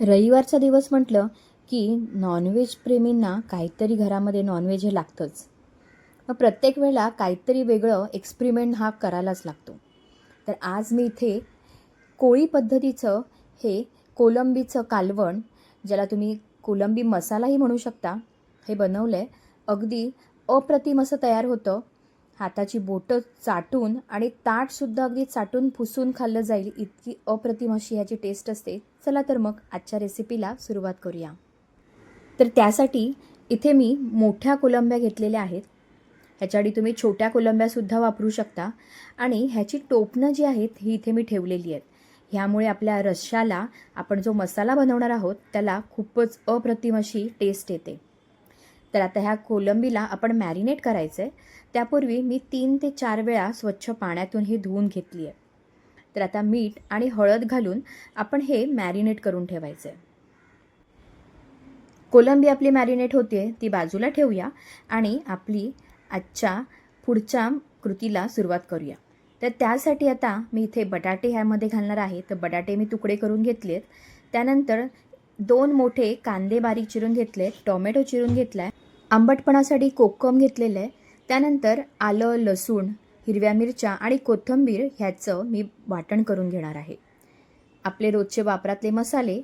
रविवारचा दिवस म्हटलं की नॉनव्हेज प्रेमींना काहीतरी घरामध्ये नॉनव्हेज हे लागतंच. मग प्रत्येक वेळेला काहीतरी वेगळं एक्सपेरिमेंट हा करायलाच लागतो. तर आज मी इथे कोळी पद्धतीचं हे कोलंबीचं कालवण ज्याला तुम्ही कोलंबी मसालाही म्हणू शकता हे बनवलं आहे अगदी अप्रतिम असं तयार होतं. हाताची बोटं चाटून आणि ताटसुद्धा अगदी चाटून फुसून खाल्लं जाईल इतकी अप्रतिम अशी ह्याची टेस्ट असते. चला तर मग आजच्या रेसिपीला सुरुवात करूया. तर त्यासाठी इथे मी मोठ्या कोलंब्या घेतलेल्या आहेत. ह्याच्याआधी तुम्ही छोट्या कोलंब्यासुद्धा वापरू शकता. आणि ह्याची टोपणं जी आहेत ही इथे मी ठेवलेली आहेत. ह्यामुळे आपल्या रश्शाला आपण जो मसाला बनवणार आहोत त्याला खूपच अप्रतिम अशी टेस्ट येते. तर आता ह्या कोलंबीला आपण मॅरिनेट करायचं आहे त्यापूर्वी मी तीन ते चार वेळा स्वच्छ पाण्यातून ही धुवून घेतली आहे तर आता मीठ आणि हळद घालून आपण हे मॅरिनेट करून ठेवायचं आहे कोलंबी आपली मॅरिनेट होते ती बाजूला ठेवूया आणि आपली आजच्या पुढच्या कृतीला सुरुवात करूया. तर त्यासाठी आता मी इथे बटाटे ह्यामध्ये घालणार आहे. तर बटाटे मी तुकडे करून घेतलेत. त्यानंतर दोन मोठे कांदे बारीक चिरून घेतले टोमॅटो चिरून घेतला आहे आंबटपणासाठी कोकम घेतलेलं आहे. त्यानंतर आलं लसूण हिरव्या मिरच्या आणि कोथिंबीर ह्याचं मी वाटण करून घेणार आहे. आपले रोजचे वापरातले मसाले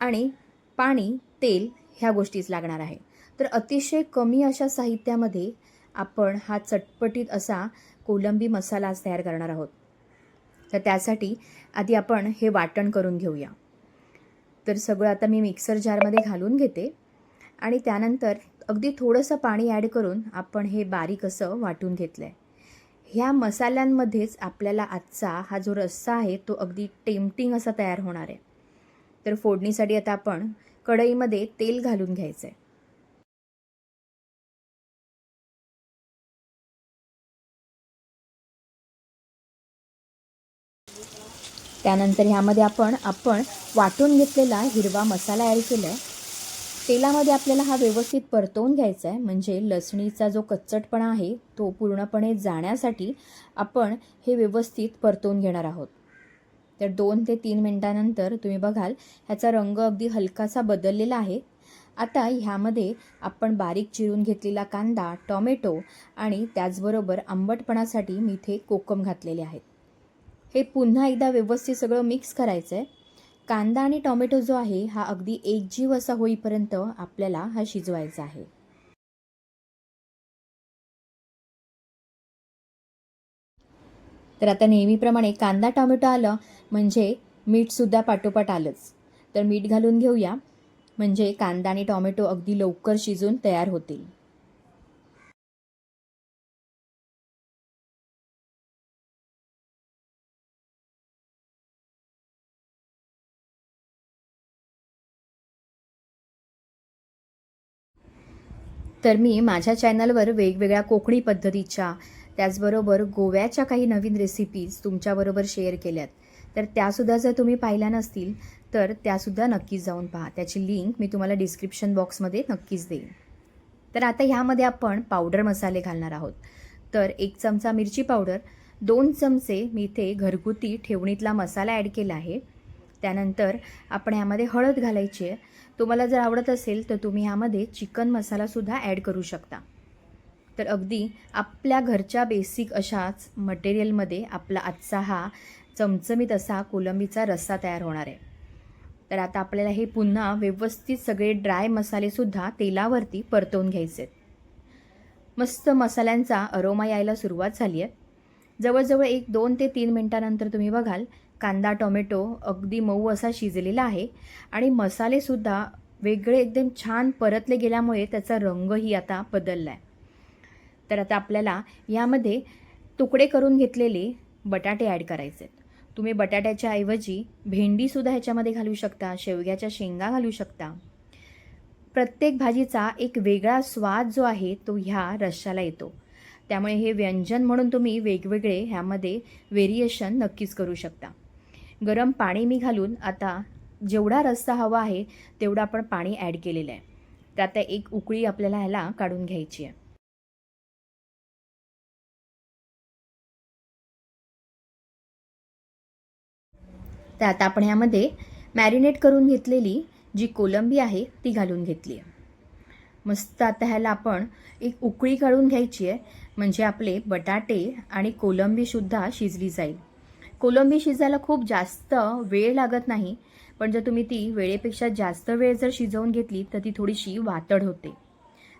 आणि पाणी तेल ह्या गोष्टीच लागणार आहे. तर अतिशय कमी अशा साहित्यामध्ये आपण हा चटपटीत असा कोलंबी मसाला तयार करणार आहोत. तर त्यासाठी आधी आपण हे वाटण करून घेऊया. तर सगळं आता मी मिक्सर जारमध्ये घालून घेते आणि त्यानंतर अगदी थोडंसं पाणी ॲड करून आपण हे बारीक असं वाटून घेतलं आहे ह्या मसाल्यांमध्येच आपल्याला आजचा हा जो रस्सा आहे तो अगदी टेम्पटिंग असा तयार होणार आहे. तर फोडणीसाठी आता आपण कढईमध्ये तेल घालून घ्यायचं आहे त्यानंतर ह्यामध्ये आपण आपण वाटून घेतलेला हिरवा मसाला ॲड केला आहे तेलामध्ये आपल्याला हा व्यवस्थित परतवून घ्यायचा आहे. म्हणजे लसणीचा जो कच्चटपणा आहे तो पूर्णपणे जाण्यासाठी आपण हे व्यवस्थित परतवून घेणार आहोत. तर दोन ते तीन मिनटानंतर तुम्ही बघाल ह्याचा रंग अगदी हलकासा बदललेला आहे. आता ह्यामध्ये आपण बारीक चिरून घेतलेला कांदा टॉमॅटो आणि त्याचबरोबर आंबटपणासाठी मी इथे कोकम घातलेले आहेत. हे पुन्हा एकदा व्यवस्थित सगळं मिक्स करायचं आहे कांदा आणि टॉमॅटो जो आहे हा अगदी एकजीव असा होईपर्यंत आपल्याला हा शिजवायचा आहे. तर आता नेहमीप्रमाणे कांदा टॉमॅटो आलं म्हणजे मीठसुद्धा पाठोपाठ आलंच. तर मीठ घालून घेऊया. म्हणजे कांदा आणि टॉमॅटो अगदी लवकर शिजून तयार होतील. तर मी माझ्या चॅनलवर वेगवेगळ्या कोकणी पद्धतीच्या त्याचबरोबर गोव्याच्या काही नवीन रेसिपीज तुमच्याबरोबर शेअर केल्यात. तर त्यासुद्धा जर तुम्ही पाहिल्या नसतील तर त्यासुद्धा नक्कीच जाऊन पहा. त्याची लिंक मी तुम्हाला डिस्क्रिप्शन बॉक्समध्ये नक्कीच देईन. तर आता ह्यामध्ये आपण पावडर मसाले घालणार आहोत. तर एक चमचा मिरची पावडर दोन चमचे मी इथे घरगुती ठेवणीतला मसाला ॲड केला आहे. त्यानंतर आपण ह्यामध्ये हळद घालायची आहे. तुम्हाला जर आवडत असेल तर तुम्ही ह्यामध्ये चिकन मसालासुद्धा ॲड करू शकता. तर अगदी आपल्या घरच्या बेसिक अशाच मटेरियलमध्ये आपला आजचा हा चमचमीत असा कोलंबीचा रस्सा तयार होणार आहे. तर आता आपल्याला हे पुन्हा व्यवस्थित सगळे ड्राय मसालेसुद्धा तेलावरती परतवून घ्यायचे आहेत मस्त मसाल्यांचा अरोमा यायला सुरुवात झाली आहे. जवळजवळ एक दोन ते तीन मिनटानंतर तुम्ही बघाल कांदा टोमॅटो अगदी मऊ असा शिजलेला आहे आणि मसालेसुद्धा वेगळे एकदम छान परतले गेल्यामुळे त्याचा रंगही आता बदलला आहे तर आता आपल्याला यामध्ये तुकडे करून घेतलेले बटाटे ॲड करायचे आहेत. तुम्ही बटाट्याच्या ऐवजी भेंडीसुद्धा ह्याच्यामध्ये घालू शकता शेवग्याच्या शेंगा घालू शकता. प्रत्येक भाजीचा एक वेगळा स्वाद जो आहे तो ह्या रश्शाला येतो. त्यामुळे हे व्यंजन म्हणून तुम्ही वेगवेगळे ह्यामध्ये व्हेरिएशन नक्कीच करू शकता. गरम पाणी मी घालून आता जेवढा रस्सा हवा आहे तेवढं आपण पाणी ॲड केलेलं आहे. तर आता एक उकळी आपल्याला ह्याला काढून घ्यायची आहे. तर आता आपण ह्यामध्ये मॅरिनेट करून घेतलेली जी कोलंबी आहे ती घालून घेतली आहे. मस्त आता ह्याला आपण एक उकळी काढून घ्यायची आहे म्हणजे आपले बटाटे आणि कोलंबीसुद्धा शिजली जाईल. कोलंबी शिजायला खूप जास्त वेळ लागत नाही पण जर तुम्ही ती वेळेपेक्षा जास्त वेळ जर शिजवून घेतली तर ती थोडीशी वातड होते.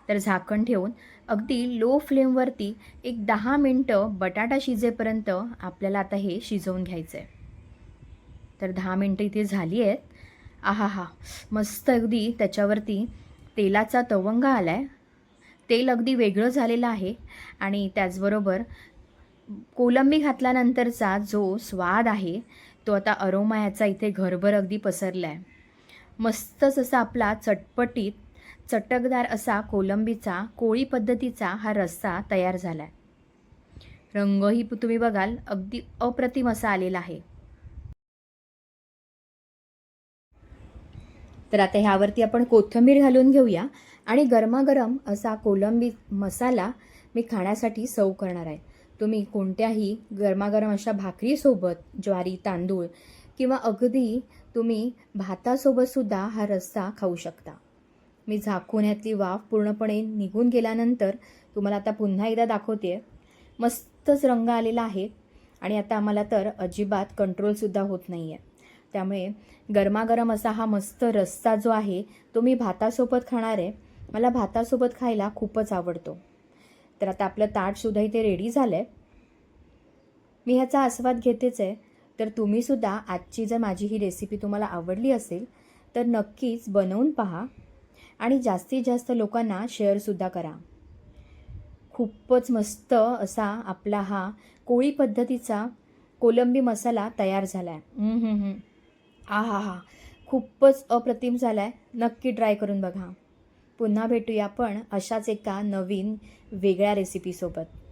तर झाकण ठेवून अगदी लो फ्लेमवरती एक दहा मिनटं बटाटा शिजेपर्यंत आपल्याला आता हे शिजवून घ्यायचं आहे तर दहा मिनटं इथे झाली आहेत. आहा हा मस्त अगदी त्याच्यावरती तेलाचा तवंगा आला आहे तेल अगदी वेगळं झालेलं आहे आणि त्याचबरोबर कोलंबी घातल्यानंतरचा जो स्वाद आहे तो आता अरोमा याचा इथे घरभर अगदी पसरला आहे मस्तच असा आपला चटपटीत चटकदार असा कोलंबीचा कोळी पद्धतीचा हा रस्सा तयार झाला आहे रंगही तुम्ही बघाल अगदी अप्रतिम असा आलेला आहे. तर आता ह्यावरती आपण कोथिंबीर घालून घेऊया आणि गरमागरम असा कोलंबी मसाला मी खाण्यासाठी सर्व करणार आहे. तुम्ही कोणत्याही गरमागरम अशा भाकरीसोबत ज्वारी तांदूळ किंवा अगदी तुम्ही भातासोबतसुद्धा हा रस्सा खाऊ शकता. मी झाकून ह्यातली वाफ पूर्णपणे निघून गेल्यानंतर तुम्हाला आता पुन्हा एकदा दाखवते. मस्तच रंग आलेला आहे आणि आता आम्हाला तर अजिबात कंट्रोलसुद्धा होत नाही आहे त्यामुळे गरमागरम असा हा मस्त रस्सा जो आहे तो मी भातासोबत खाणार आहे. मला भातासोबत खायला खूपच आवडतो. तर आता आपलं ताटसुद्धा इथे रेडी झालं आहे मी ह्याचा आस्वाद घेतेच आहे. तर तुम्हीसुद्धा आजची जर माझी ही रेसिपी तुम्हाला आवडली असेल तर नक्कीच बनवून पहा आणि जास्तीत जास्त लोकांना शेअरसुद्धा करा. खूपच मस्त असा आपला हा कोळी पद्धतीचा कोलंबी मसाला तयार झाला आहे आ हा हा खूपच अप्रतिम झाला आहे नक्की ट्राय करून बघा. पुन्हा भेटूया आपण अशाच एका नवीन वेगळ्या रेसिपीसोबत